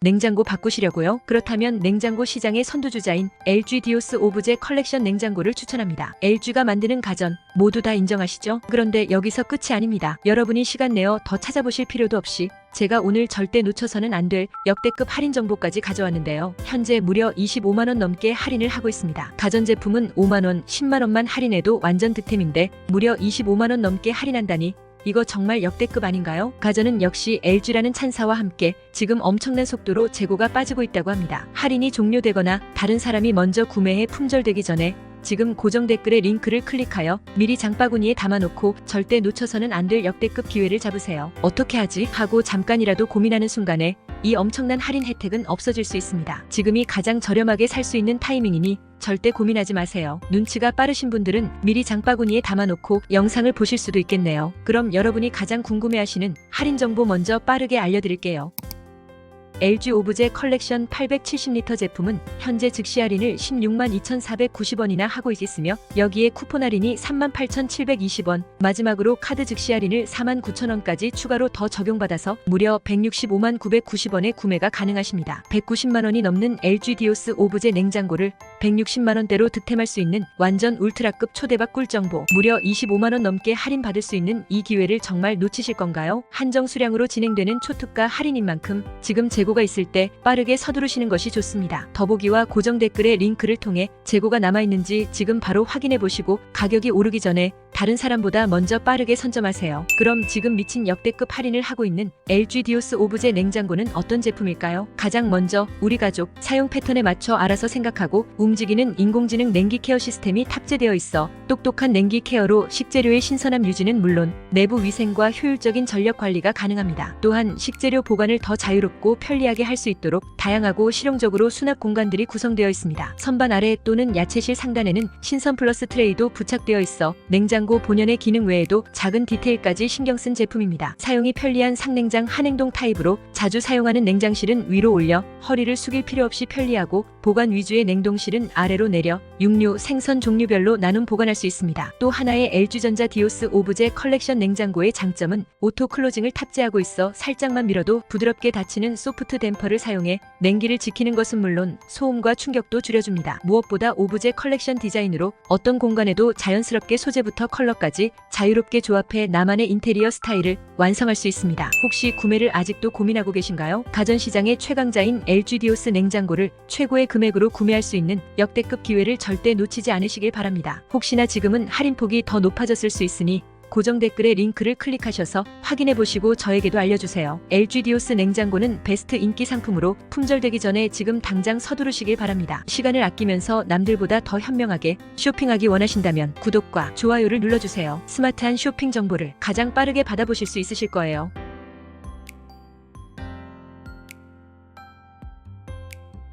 냉장고 바꾸시려고요? 그렇다면 냉장고 시장의 선두주자인 LG 디오스 오브제 컬렉션 냉장고를 추천합니다. LG가 만드는 가전 모두 다 인정하시죠? 그런데 여기서 끝이 아닙니다. 여러분이 시간 내어 더 찾아보실 필요도 없이 제가 오늘 절대 놓쳐서는 안 될 역대급 할인 정보까지 가져왔는데요. 현재 무려 25만원 넘게 할인을 하고 있습니다. 가전제품은 5만원, 10만원만 할인해도 완전 득템인데 무려 25만원 넘게 할인한다니 이거 정말 역대급 아닌가요? 가전은 역시 LG라는 찬사와 함께 지금 엄청난 속도로 재고가 빠지고 있다고 합니다. 할인이 종료되거나 다른 사람이 먼저 구매해 품절되기 전에 지금 고정 댓글의 링크를 클릭하여 미리 장바구니에 담아놓고 절대 놓쳐서는 안 될 역대급 기회를 잡으세요. 어떻게 하지? 하고 잠깐이라도 고민하는 순간에 이 엄청난 할인 혜택은 없어질 수 있습니다. 지금이 가장 저렴하게 살 수 있는 타이밍이니 절대 고민하지 마세요. 눈치가 빠르신 분들은 미리 장바구니에 담아놓고 영상을 보실 수도 있겠네요. 그럼 여러분이 가장 궁금해하시는 할인 정보 먼저 빠르게 알려드릴게요. LG 오브제 컬렉션 870리터 제품은 현재 즉시 할인을 16만 2,490원이나 하고 있으며 여기에 쿠폰 할인이 38,720원, 마지막으로 카드 즉시 할인을 4만 9천원까지 추가로 더 적용받아서 무려 165만 990원에 구매가 가능하십니다. 190만 원이 넘는 LG 디오스 오브제 냉장고를 160만 원대로 득템할 수 있는 완전 울트라급 초대박 꿀정보 무려 25만 원 넘게 할인 받을 수 있는 이 기회를 정말 놓치실 건가요? 한정 수량으로 진행되는 초특가 할인인 만큼 지금 재고가 있을 때 빠르게 서두르시는 것이 좋습니다. 더보기와 고정 댓글의 링크를 통해 재고가 남아 있는지 지금 바로 확인해 보시고 가격이 오르기 전에 다른 사람보다 먼저 빠르게 선점하세요. 그럼 지금 미친 역대급 할인을 하고 있는 LG 디오스 오브제 냉장고는 어떤 제품일까요? 가장 먼저 우리 가족 사용 패턴에 맞춰 알아서 생각하고 움직이는 인공지능 냉기 케어 시스템이 탑재되어 있어 똑똑한 냉기 케어로 식재료의 신선함 유지는 물론 내부 위생과 효율적인 전력 관리가 가능합니다. 또한 식재료 보관을 더 자유롭고 편리하게 할 수 있도록 다양하고 실용적으로 수납 공간들이 구성되어 있습니다. 선반 아래 또는 야채실 상단에는 신선 플러스 트레이도 부착되어 있어 냉장고 본연의 기능 외에도 작은 디테일까지 신경 쓴 제품입니다. 사용이 편리한 상냉장 한행동 타입으로 자주 사용하는 냉장실은 위로 올려 허리를 숙일 필요 없이 편리하고 보관 위주의 냉동실은 아래로 내려 육류, 생선 종류별로 나눔 보관할 수 있습니다. 또 하나의 LG전자 디오스 오브제 컬렉션 냉장고의 장점은 오토 클로징을 탑재하고 있어 살짝만 밀어도 부드럽게 닫히는 소프트 댐퍼를 사용해 냉기를 지키는 것은 물론 소음과 충격도 줄여줍니다. 무엇보다 오브제 컬렉션 디자인으로 어떤 공간에도 자연스럽게 소재부터 컬러까지 자유롭게 조합해 나만의 인테리어 스타일을 완성할 수 있습니다. 혹시 구매를 아직도 고민하고 계신가요? 가전시장의 최강자인 LG 디오스 냉장고를 최고의 금액으로 구매할 수 있는 역대급 기회를 절대 놓치지 않으시길 바랍니다. 혹시나 지금은 할인폭이 더 높아졌을 수 있으니 고정 댓글의 링크를 클릭하셔서 확인해 보시고 저에게도 알려주세요. LG 디오스 냉장고는 베스트 인기 상품으로 품절되기 전에 지금 당장 서두르시길 바랍니다. 시간을 아끼면서 남들보다 더 현명하게 쇼핑하기 원하신다면 구독과 좋아요를 눌러주세요. 스마트한 쇼핑 정보를 가장 빠르게 받아보실 수 있으실 거예요.